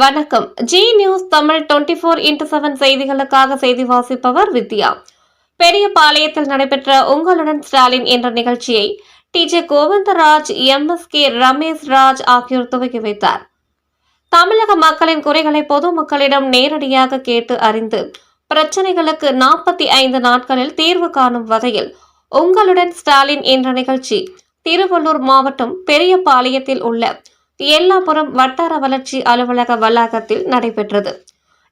வணக்கம். Zee news Tamil twenty four into seven செய்திகளுக்காக செய்தி வாசிப்பவர் வித்யா. பெரிய பாளையத்தில் நடைபெற்ற உங்களுடன் ஸ்டாலின் என்ற நிகழ்ச்சியை DJ Govindaraj M S K Ramesh Raj ஆகியோர் துவக்கி வைத்தார். தமிழக மக்களின் குறைகளை பொதுமக்களிடம் நேரடியாக கேட்டு அறிந்து பிரச்சனைகளுக்கு நாற்பத்தி ஐந்து நாட்களில் தீர்வு காணும் வகையில் உங்களுடன் ஸ்டாலின் என்ற நிகழ்ச்சி திருவள்ளூர் மாவட்டம் பெரியபாளையத்தில் உள்ள எல்லாபுரம் வட்டார வளர்ச்சி அலுவலக வளாகத்தில் நடைபெற்றது.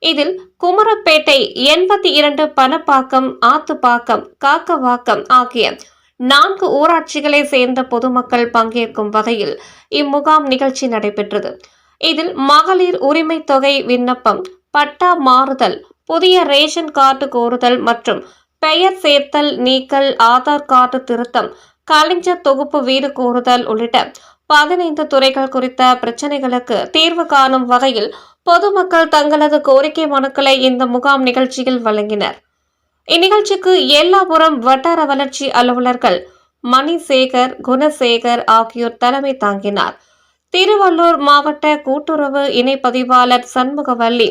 இதில் குமரப்பேட்டை எண்பத்தி இரண்டு பணப்பாக்கம் ஆத்துப்பாக்கம் காக்கவாக்கம் ஆகிய நான்கு ஊராட்சிகளை சேர்ந்த பொதுமக்கள் பங்கேற்கும் வகையில் இம்முகாம் நிகழ்ச்சி நடைபெற்றது. இதில் மகளிர் உரிமை தொகை விண்ணப்பம் பட்டா மாறுதல் புதிய ரேஷன் கார்டு கோருதல் மற்றும் பெயர் சேர்த்தல் நீக்கல் ஆதார் கார்டு திருத்தம் கலைஞர் தொகுப்பு வீடு கோருதல் உள்ளிட்ட பதினைந்து துறைகள் குறித்த பிரச்சனைகளுக்கு தீர்வு காணும் வகையில் பொதுமக்கள் தங்களது கோரிக்கை மனுக்களை இந்த முகாம் நிகழ்ச்சியில் வழங்கினர். இந்நிகழ்ச்சிக்கு எல்லாபுரம் வட்டார வளர்ச்சி அலுவலர்கள் மணிசேகர் குணசேகர் ஆகியோர் தலைமை தாங்கினார். திருவள்ளூர் மாவட்ட கூட்டுறவு இணைப்பதிவாளர் சண்முகவல்லி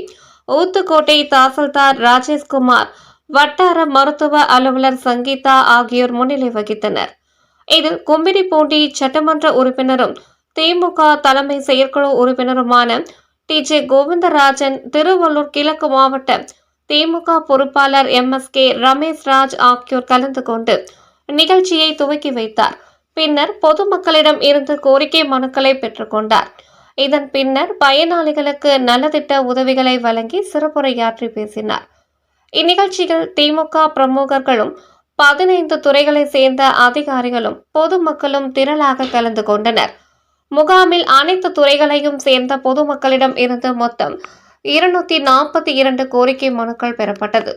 ஊத்துக்கோட்டை தாசில்தார் ராஜேஷ்குமார் வட்டார மருத்துவ அலுவலர் சங்கீதா ஆகியோர் முன்னிலை வகித்தனர். இதில் கும்பிடிப்பூண்டி சட்டமன்ற உறுப்பினரும் திமுக தலைமை செயற்குழு உறுப்பினருமான டி ஜே கோவிந்தராஜன் திருவள்ளூர் கிழக்கு மாவட்ட திமுக பொறுப்பாளர் M S K Ramesh Raj ஆகியோர் கலந்து கொண்டு நிகழ்ச்சியை துவக்கி வைத்தார். பின்னர் பொதுமக்களிடம் இருந்து கோரிக்கை மனுக்களை பெற்றுக்கொண்டார் இதன் பின்னர் பயனாளிகளுக்கு நலத்திட்ட உதவிகளை வழங்கி சிறப்புரையாற்றி பேசினார். இந்நிகழ்ச்சியில் திமுக பிரமுகர்களும் பதினைந்து துறைகளை சேர்ந்த அதிகாரிகளும் பொதுமக்களும் திரளாக கலந்து கொண்டனர். முகாமில் அனைத்து துறைகளையும் சேர்ந்த பொதுமக்களிடம் இருந்து மொத்தம் இருநூத்தி நாற்பத்தி இரண்டு கோரிக்கை மனுக்கள் பெறப்பட்டது.